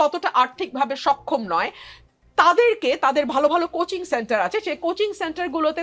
ততটা আর্থিকভাবে সক্ষম নয়। তাদেরকে তাদের ভালো ভালো কোচিং সেন্টার আছে। সেই কোচিং সেন্টারগুলোতে